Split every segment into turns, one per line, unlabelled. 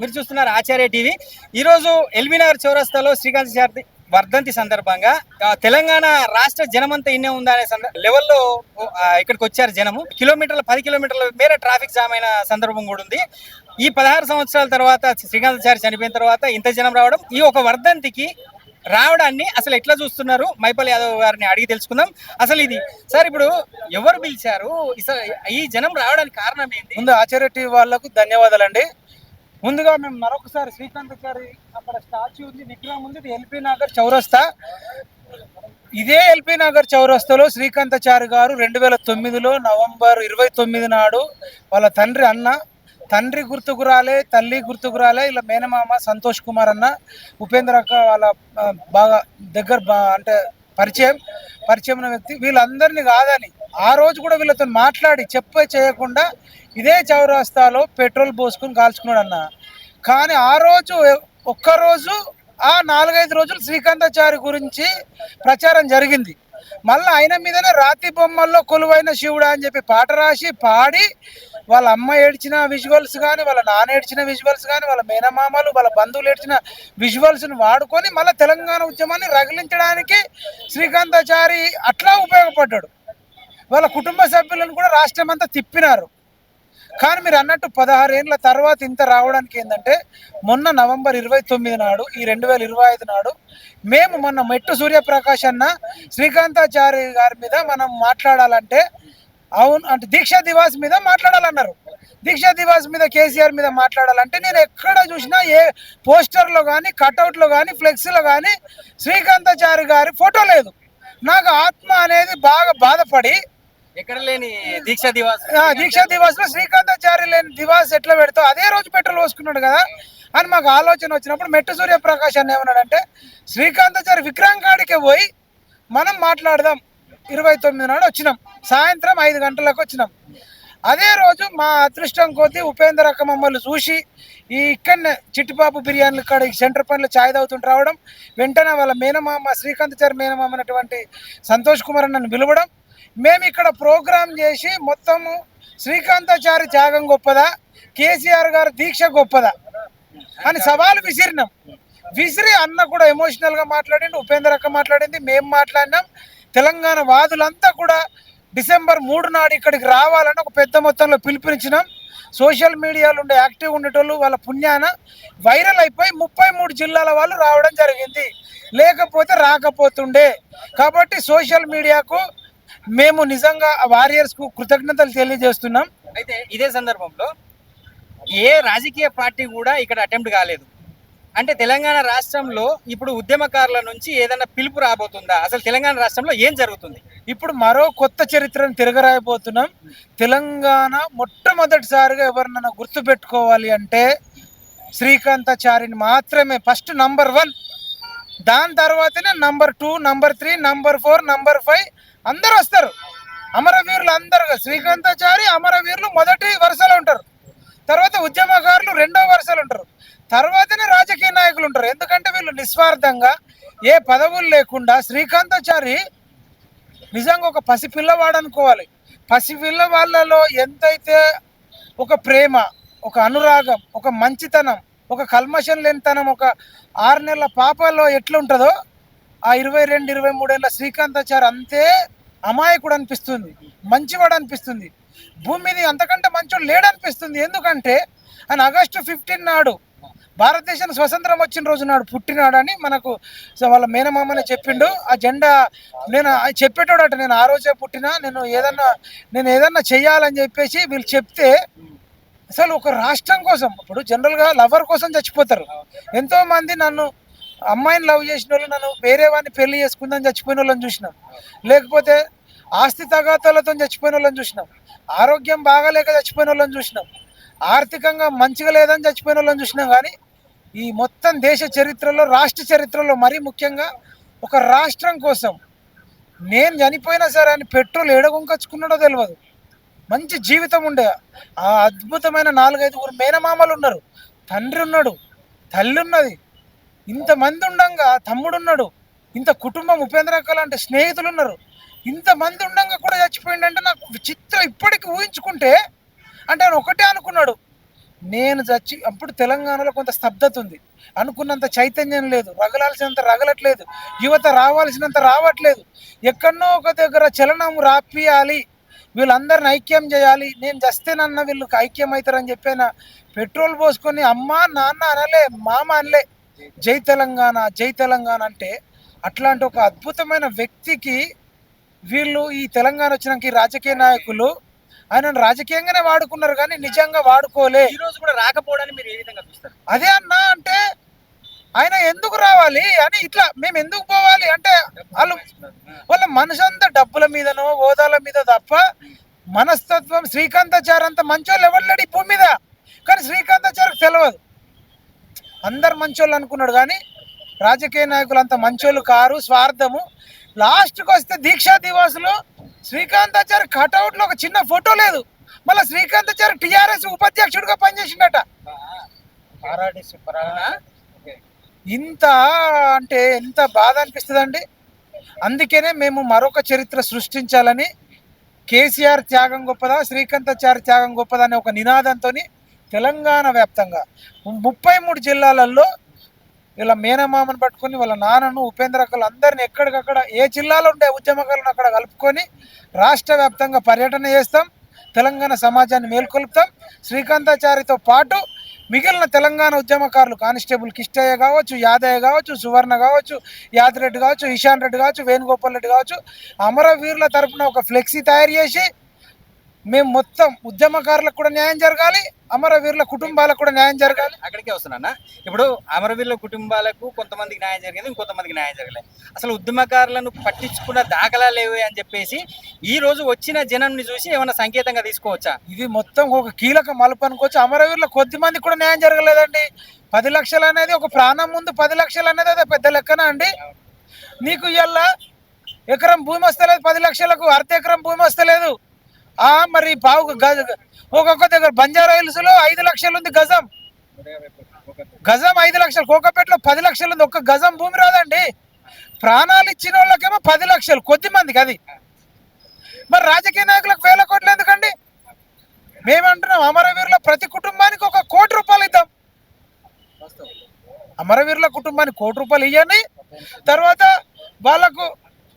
మీరు చూస్తున్నారు ఆచార్య టీవీ. ఈరోజు ఎల్బీనగర్ చౌరస్తాలో శ్రీకాంత్ శారది వర్ధంతి సందర్భంగా తెలంగాణ రాష్ట్ర జనమంతా ఇన్నే ఉందా అనే లెవెల్లో ఇక్కడికి వచ్చారు జనము. కిలోమీటర్ల పది కిలోమీటర్ల మేర ట్రాఫిక్ జామ్ అయిన సందర్భం కూడా ఉంది. ఈ పదహారు సంవత్సరాల తర్వాత శ్రీకాంతాచారి చనిపోయిన తర్వాత ఇంత జనం రావడం ఈ ఒక వర్ధంతికి రావడాన్ని అసలు ఎట్లా చూస్తున్నారు? మైపల్ యాదవ్ గారిని అడిగి తెలుసుకుందాం. అసలు ఇది సార్ ఇప్పుడు ఎవరు పిలిచారు? ఈ జనం రావడానికి కారణం ఏంటి?
ముందు ఆచార్య టీవీ వాళ్ళకు ధన్యవాదాలండి. ముందుగా మేము మరొకసారి శ్రీకాంతాచారి అక్కడ స్టాచ్యూ ఉంది విగ్రహం ఉంది ఇది ఎల్పీ నగర్ చౌరస్తా. ఇదే ఎల్పీ నగర్ చౌరస్తాలో శ్రీకాంతాచారి గారు రెండు వేల తొమ్మిదిలో నవంబర్ ఇరవై తొమ్మిది నాడు వాళ్ళ తండ్రి అన్న తండ్రి గుర్తుకు రాలే తల్లి గుర్తుకు రాలే ఇలా మేనమామ సంతోష్ కుమార్ అన్న ఉపేంద్ర అక్క వాళ్ళ బాగా దగ్గర బా అంటే పరిచయం పరిచయం ఉన్న వ్యక్తి. వీళ్ళందరినీ కాదని ఆ రోజు కూడా వీళ్ళతో మాట్లాడి చెప్పే చేయకుండా ఇదే చౌరాస్తాలో పెట్రోల్ పోసుకుని కాల్చుకున్నాడు అన్న. కానీ ఆ రోజు ఒక్కరోజు ఆ నాలుగైదు రోజులు శ్రీకాంతాచారి గురించి ప్రచారం జరిగింది. మళ్ళీ ఆయన మీదనే రాతి బొమ్మల్లో కొలువైన శివుడా అని చెప్పి పాట రాసి పాడి వాళ్ళ అమ్మ ఏడ్చిన విజువల్స్ కానీ వాళ్ళ నాన్న ఏడ్చిన విజువల్స్ కానీ వాళ్ళ మేనమామలు వాళ్ళ బంధువులు ఏడ్చిన విజువల్స్ని వాడుకొని మళ్ళీ తెలంగాణ ఉద్యమాన్ని రగిలించడానికి శ్రీకాంతాచారి అట్లా ఉపయోగపడ్డాడు. వాళ్ళ కుటుంబ సభ్యులను కూడా రాష్ట్రం అంతా తిప్పినారు. కానీ మీరు అన్నట్టు పదహారు తర్వాత ఇంత రావడానికి ఏంటంటే మొన్న నవంబర్ ఇరవై తొమ్మిది నాడు ఈ రెండు వేల ఇరవై ఐదు నాడు మేము మొన్న మెట్టు సూర్యప్రకాష్ అన్న శ్రీకాంతాచారి గారి మీద మనం మాట్లాడాలంటే అవును అంటే దీక్షా దివాస్ మీద మాట్లాడాలన్నారు. దీక్షా దివాస్ మీద కేసీఆర్ మీద మాట్లాడాలంటే నేను ఎక్కడ చూసినా ఏ పోస్టర్లో కానీ కటౌట్లో కానీ ఫ్లెక్స్లో కానీ శ్రీకాంతాచారి గారి ఫోటో లేదు. నాకు ఆత్మ అనేది బాగా బాధపడి
ఎక్కడ లేని దీక్ష దివాస్?
దీక్షా దివాస్లో శ్రీకాంతాచారి లేని దివాస్ ఎట్లా పెడతావు? అదే రోజు పెట్రోల్ పోసుకున్నాడు కదా? అని మాకు ఆలోచన వచ్చినప్పుడు మెట్టు సూర్యప్రకాష్ అని ఏమన్నాడంటే శ్రీకాంతాచారి విక్రమ్ పోయి మనం మాట్లాడదాం. ఇరవై తొమ్మిది నాడు వచ్చినాం. సాయంత్రం ఐదు గంటలకు వచ్చినాం. అదే రోజు మా అదృష్టం కొద్దీ ఉపేంద్ర అక్క మమ్మల్ని చూసి ఈ ఇక్కడనే చిట్టిపాపు బిర్యానీల ఇక్కడ ఈ సెంటర్ పనిలో ఛాయ్ తాగుతుంటూ రావడం వెంటనే వాళ్ళ మేనమామ శ్రీకాంతాచారి మేనమామ అన్నటువంటి సంతోష్ కుమార్ నన్ను పిలవడం మేము ఇక్కడ ప్రోగ్రాం చేసి మొత్తము శ్రీకాంతాచారి త్యాగం గొప్పదా? కేసీఆర్ గారు దీక్ష గొప్పదా? అని సవాలు విసిరినాం. విసిరి అన్న కూడా ఎమోషనల్గా మాట్లాడింది ఉపేంద్ర అక్క మాట్లాడింది మేము మాట్లాడినాం. తెలంగాణ వాదులంతా కూడా డిసెంబర్ మూడు నాడు ఇక్కడికి రావాలని ఒక పెద్ద మొత్తంలో పిలుపునిచ్చినాం. సోషల్ మీడియాలో ఉండే యాక్టివ్ ఉండేటోళ్ళు వాళ్ళ పుణ్యాన వైరల్ అయిపోయి ముప్పై మూడు జిల్లాల వాళ్ళు రావడం జరిగింది. లేకపోతే రాకపోతుండే. కాబట్టి సోషల్ మీడియాకు మేము నిజంగా ఆ వారియర్స్కు కృతజ్ఞతలు తెలియజేస్తున్నాం.
అయితే ఇదే సందర్భంలో ఏ రాజకీయ పార్టీ కూడా ఇక్కడ అటెంప్ట్ కాలేదు. అంటే తెలంగాణ రాష్ట్రంలో ఇప్పుడు ఉద్యమకారుల నుంచి ఏదైనా పిలుపు రాబోతుందా? అసలు తెలంగాణ రాష్ట్రంలో ఏం జరుగుతుంది?
ఇప్పుడు మరో కొత్త చరిత్రను తిరగరాయబోతున్నాం. తెలంగాణ మొట్టమొదటిసారిగా ఎవరినైనా గుర్తుపెట్టుకోవాలి అంటే శ్రీకాంతాచారిని మాత్రమే. First number one. దాని తర్వాతనే number two number three number four number five అందరు వస్తారు. అమరవీరులు అందరు శ్రీకాంతాచారి అమరవీరులు మొదటి వరుసలో ఉంటారు. తర్వాత ఉద్యమకారులు రెండో వరుసలు ఉంటారు. తర్వాతనే రాజకీయ నాయకులు ఉంటారు. ఎందుకంటే వీళ్ళు నిస్వార్థంగా ఏ పదవులు లేకుండా శ్రీకాంతాచారి నిజంగా ఒక పసిపిల్లవాడు అనుకోవాలి. పసిపిల్ల వాళ్ళలో ఎంతైతే ఒక ప్రేమ ఒక అనురాగం ఒక మంచితనం ఒక కల్మషం లేనితనం ఒక ఆరు నెలల పాపలో ఎట్లుంటుందో ఆ ఇరవై రెండు ఇరవై మూడేళ్ళ శ్రీకాంతాచారి అంతే అమాయకుడు అనిపిస్తుంది మంచివాడు అనిపిస్తుంది. భూమి మీద అంతకంటే మంచోడు లేడనిపిస్తుంది. ఎందుకంటే ఆయన ఆగస్టు ఫిఫ్టీన్ నాడు భారతదేశం స్వతంత్రం వచ్చిన రోజు నాడు పుట్టినాడని మనకు వాళ్ళ మేనమామనే చెప్పిండు. ఆ జెండా నేను చెప్పేటోడు అట నేను ఆ రోజే పుట్టినా నేను ఏదన్నా నేను ఏదన్నా చెయ్యాలని చెప్పేసి వీళ్ళు చెప్తే అసలు ఒక రాష్ట్రం కోసం ఇప్పుడు జనరల్గా లవర్ కోసం చచ్చిపోతారు. ఎంతోమంది నన్ను అమ్మాయిని లవ్ చేసిన వాళ్ళు నన్ను వేరే వాడిని పెళ్ళి చేసుకుందని చచ్చిపోయిన వాళ్ళని చూసినాం. లేకపోతే ఆస్తి తగాతాలతో చచ్చిపోయిన వాళ్ళని చూసినాం. ఆరోగ్యం బాగాలేక చచ్చిపోయిన వాళ్ళని చూసినాం. ఆర్థికంగా మంచిగా లేదని చచ్చిపోయిన వాళ్ళని చూసినాం కానీ ఈ మొత్తం దేశ చరిత్రలో రాష్ట్ర చరిత్రలో మరీ ముఖ్యంగా ఒక రాష్ట్రం కోసం నేను చనిపోయినా సరే అని పెట్రోల్ ఎడగొంకొచ్చుకున్నాడో తెలియదు మంచి జీవితం ఉండే. ఆ అద్భుతమైన నాలుగైదుగురు మేనమామలు ఉన్నారు. తండ్రి ఉన్నాడు. తల్లి ఉన్నది. ఇంతమంది ఉండంగా తమ్ముడున్నాడు. ఇంత కుటుంబం ఉపేంద్ర అంటే లాంటి స్నేహితులు ఉన్నారు ఇంతమంది ఉండగా కూడా చచ్చిపోయిందంటే నాకు విచిత్రం ఇప్పటికి ఊహించుకుంటే అంటే ఆయన ఒకటే అనుకున్నాడు. నేను చచ్చి అప్పుడు తెలంగాణలో కొంత స్తబ్దత ఉంది. అనుకున్నంత చైతన్యం లేదు. రగలాల్సినంత రగలట్లేదు. యువత రావాల్సినంత రావట్లేదు. ఎక్కడనో ఒక దగ్గర చలనం రాపియాలి. వీళ్ళందరిని ఐక్యం చేయాలి. నేను చస్తేనన్న వీళ్ళు ఐక్యం అవుతారని చెప్పాను పెట్రోల్ పోసుకొని అమ్మ నాన్న అనలే మామ అనలే. జై తెలంగాణ జై తెలంగాణ అంటే అట్లాంటి ఒక అద్భుతమైన వ్యక్తికి వీళ్ళు ఈ తెలంగాణ వచ్చినాక ఈ రాజకీయ నాయకులు ఆయనను రాజకీయంగానే వాడుకున్నారు కానీ నిజంగా వాడుకోలే.
ఈ రోజు కూడా రాకపోవడాన్ని మీరు ఏ విధంగా చూస్తారు?
అదే అన్నా అంటే ఆయన ఎందుకు రావాలి అని ఇట్లా మేము ఎందుకు పోవాలి అంటే వాళ్ళు వాళ్ళ మనసు అంతా డబ్బుల మీదనో హోదాల మీద తప్ప మనస్తత్వం శ్రీకాంతాచారి అంత మంచోళ్ళు ఎవరు లేడు ఈ భూమి మీద. కానీ శ్రీకాంతాచారికి తెలియదు అందరు మంచోళ్ళు అనుకున్నాడు కానీ రాజకీయ నాయకులు అంత మంచోళ్ళు కారు స్వార్థము. లాస్ట్కి వస్తే దీక్షా దివాసులో శ్రీకాంతాచారి కటౌట్లో ఒక చిన్న ఫోటో లేదు. మళ్ళీ శ్రీకాంతాచారి టిఆర్ఎస్ ఉపాధ్యక్షుడిగా పనిచేసిండట. ఇంత అంటే ఎంత బాధ అనిపిస్తుందండి. అందుకనే మేము మరొక చరిత్ర సృష్టించాలని కేసీఆర్ త్యాగం గొప్పదా శ్రీకాంతాచారి త్యాగం గొప్పదా అనే ఒక నినాదంతో తెలంగాణ వ్యాప్తంగా ముప్పై మూడు జిల్లాలలో వీళ్ళ మేనమామను పట్టుకొని వాళ్ళ నాన్నను ఉపేంద్రకలు అందరిని ఎక్కడికక్కడ ఏ జిల్లాలో ఉండే ఉద్యమకాలను అక్కడ కలుపుకొని రాష్ట్ర వ్యాప్తంగా పర్యటన చేస్తాం తెలంగాణ సమాజాన్ని మేల్కొల్పుతాం. శ్రీకాంతాచారితో పాటు మిగిలిన తెలంగాణ ఉద్యమకారులు కానిస్టేబుల్ కిష్టయ్య కావచ్చు యాదయ్య కావచ్చు సువర్ణ కావచ్చు యాదిరెడ్డి కావచ్చు ఇషాన్ రెడ్డి కావచ్చు వేణుగోపాల్ రెడ్డి కావచ్చు అమరవీరుల తరపున ఒక ఫ్లెక్సీ తయారు చేసి మేము మొత్తం ఉద్యమకారులకు కూడా న్యాయం జరగాలి అమరవీరుల కుటుంబాలకు కూడా న్యాయం జరగాలి.
అక్కడికే వస్తున్నా ఇప్పుడు అమరవీరుల కుటుంబాలకు కొంతమందికి న్యాయం జరిగింది ఇంకొంతమందికి న్యాయం జరగలేదు అసలు ఉద్యమకారులను పట్టించుకున్న దాఖలా లేవు అని చెప్పేసి ఈ రోజు వచ్చిన జనంని చూసి ఏమైనా సంకేతంగా తీసుకోవచ్చా?
ఇది మొత్తం ఒక కీలక మలుపు అనుకోవచ్చు. అమరవీరుల కొద్ది మంది కూడా న్యాయం జరగలేదండి. పది లక్షలు అనేది ఒక ప్రాణం ముందు పది లక్షలు అనేది అదే పెద్ద లెక్కన అండి? నీకు ఇవాళ ఎకరం భూమి వస్తలేదు పది లక్షలకు అర్ధ ఎకరం భూమి వస్తలేదు. మరి పావు గజ ఒక్కొక్క దగ్గర బంజారా హిల్స్లో ఐదు లక్షలు ఉంది గజం. గజం ఐదు లక్షలు కోకపేటలో పది లక్షలు ఉంది ఒక్క గజం భూమి రాదండి. ప్రాణాలు ఇచ్చిన వాళ్ళకేమో పది లక్షలు కొద్ది మందికి అది. మరి రాజకీయ నాయకులకు వేల కోట్లు ఎందుకండి? మేమంటున్నాం అమరవీరుల ప్రతి కుటుంబానికి ఒక కోటి రూపాయలు ఇద్దాం. అమరవీరుల కుటుంబానికి కోటి రూపాయలు ఇవ్వండి తర్వాత వాళ్ళకు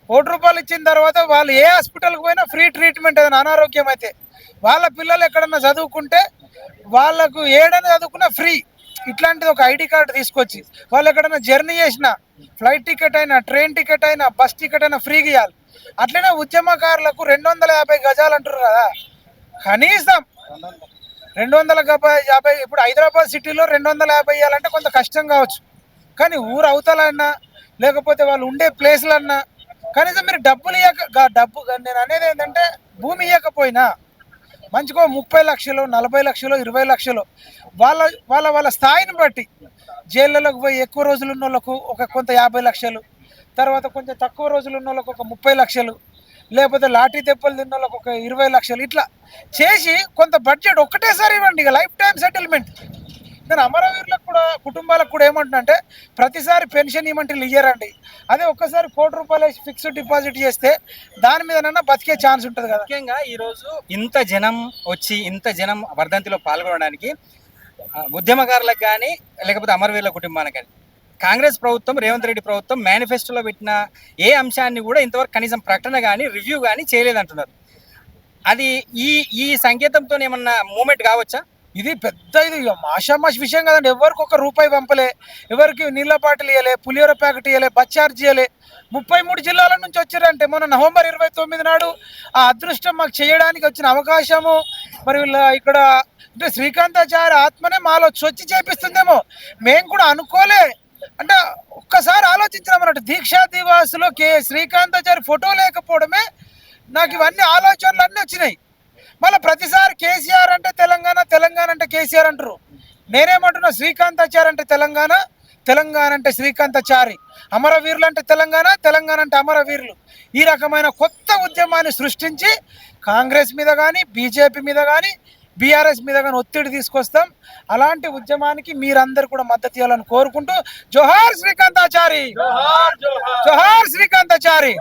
కోటి రూపాయలు ఇచ్చిన తర్వాత వాళ్ళు ఏ హాస్పిటల్కి పోయినా ఫ్రీ ట్రీట్మెంట్ ఏదైనా అనారోగ్యం అయితే వాళ్ళ పిల్లలు ఎక్కడన్నా చదువుకుంటే వాళ్ళకు ఏడైనా చదువుకున్నా ఫ్రీ ఇట్లాంటిది ఒక ఐడి కార్డు తీసుకొచ్చి వాళ్ళు ఎక్కడైనా జర్నీ చేసిన ఫ్లైట్ టికెట్ అయినా ట్రైన్ టికెట్ అయినా బస్ టికెట్ అయినా ఫ్రీగా ఇవ్వాలి అట్లనే ఉద్యమకారులకు రెండు వందల యాభై గజాలు అంటారు కదా. కనీసం రెండు వందల యాభై యాభై ఇప్పుడు హైదరాబాద్ సిటీలో రెండు వందల యాభై ఇవ్వాలంటే కొంత కష్టం కావచ్చు. కానీ ఊరు అవతలన్నా లేకపోతే వాళ్ళు ఉండే ప్లేస్లన్నా కనీసం మీరు డబ్బులు ఇవ్వక డబ్బు నేను అనేది ఏంటంటే భూమి ఇవ్వకపోయినా మంచిగా ముప్పై లక్షలు నలభై లక్షలు ఇరవై లక్షలు వాళ్ళ వాళ్ళ వాళ్ళ స్థాయిని బట్టి జైళ్ళలోకి పోయి ఎక్కువ రోజులు ఉన్న వాళ్ళకు ఒక కొంత యాభై లక్షలు తర్వాత కొంచెం తక్కువ రోజులు ఉన్న వాళ్ళకు ఒక ముప్పై లక్షలు లేకపోతే లాఠీ దెబ్బలు తిన్న వాళ్ళకు ఒక ఇరవై లక్షలు ఇట్లా చేసి కొంత బడ్జెట్ ఒక్కటేసారి ఇవ్వండి ఇక లైఫ్ టైం సెటిల్మెంట్. దాని అమరవీరులకు కూడా కుటుంబాలకు కూడా ఏమంటుందంటే ప్రతిసారి పెన్షన్ ఇవ్వమంటే వీళ్ళు ఇయ్యరండి. అదే ఒక్కసారి కోటి రూపాయలు ఫిక్స్డ్ డిపాజిట్ చేస్తే దాని మీదనన్నా బతికే ఛాన్స్ ఉంటుంది కదా.
ముఖ్యంగా ఈరోజు ఇంత జనం వచ్చి ఇంత జనం వర్ధంతిలో పాల్గొనడానికి ఉద్యమకారులకు కానీ లేకపోతే అమరవీరుల కుటుంబానికి కానీ కాంగ్రెస్ ప్రభుత్వం రేవంత్ రెడ్డి ప్రభుత్వం మేనిఫెస్టోలో పెట్టిన ఏ అంశాన్ని కూడా ఇంతవరకు కనీసం ప్రకటన కానీ రివ్యూ కానీ చేయలేదంటున్నారు. అది ఈ ఈ సంకేతంతో ఏమన్నా మూమెంట్ కావచ్చా?
ఇది పెద్ద ఇది మాషామాషి విషయం కదండి. ఎవరికి ఒక రూపాయి పంపలే ఎవరికి నీళ్ళ బాటిల్ ఇవ్వలే పులిహోర ప్యాకెట్ ఇవ్వలే బచ్చార్జ్ ఇవ్వలే ముప్పై మూడు జిల్లాల నుంచి వచ్చారంటే మొన్న నవంబర్ ఇరవై తొమ్మిది నాడు ఆ అదృష్టం మాకు చేయడానికి వచ్చిన అవకాశము. మరి వీళ్ళ ఇక్కడ అంటే శ్రీకాంతాచార్య ఆత్మనే మాలో చొచ్చి చేపిస్తుందేమో. మేము కూడా అనుకోలే. అంటే ఒక్కసారి ఆలోచించినామన్నట్టు దీక్షా దివాసులో కే. శ్రీకాంతాచారి ఫోటో లేకపోవడమే నాకు ఇవన్నీ ఆలోచనలు అన్నీ వచ్చినాయి. మళ్ళీ ప్రతిసారి కేసీఆర్ అంటే తెలంగాణ తెలంగాణ అంటే కేసీఆర్ అంటారు. నేనేమంటున్నా శ్రీకాంతాచారి అంటే తెలంగాణ తెలంగాణ అంటే శ్రీకాంతాచారి. అమరవీరులు అంటే తెలంగాణ తెలంగాణ అంటే అమరవీరులు. ఈ రకమైన కొత్త ఉద్యమాన్ని సృష్టించి కాంగ్రెస్ మీద కానీ బీజేపీ మీద కానీ బీఆర్ఎస్ మీద కానీ ఒత్తిడి తీసుకొస్తాం. అలాంటి ఉద్యమానికి మీరందరూ కూడా మద్దతు ఇవ్వాలని కోరుకుంటూ జోహార్ శ్రీకాంతాచారి. జోహార్ శ్రీకాంతాచారి.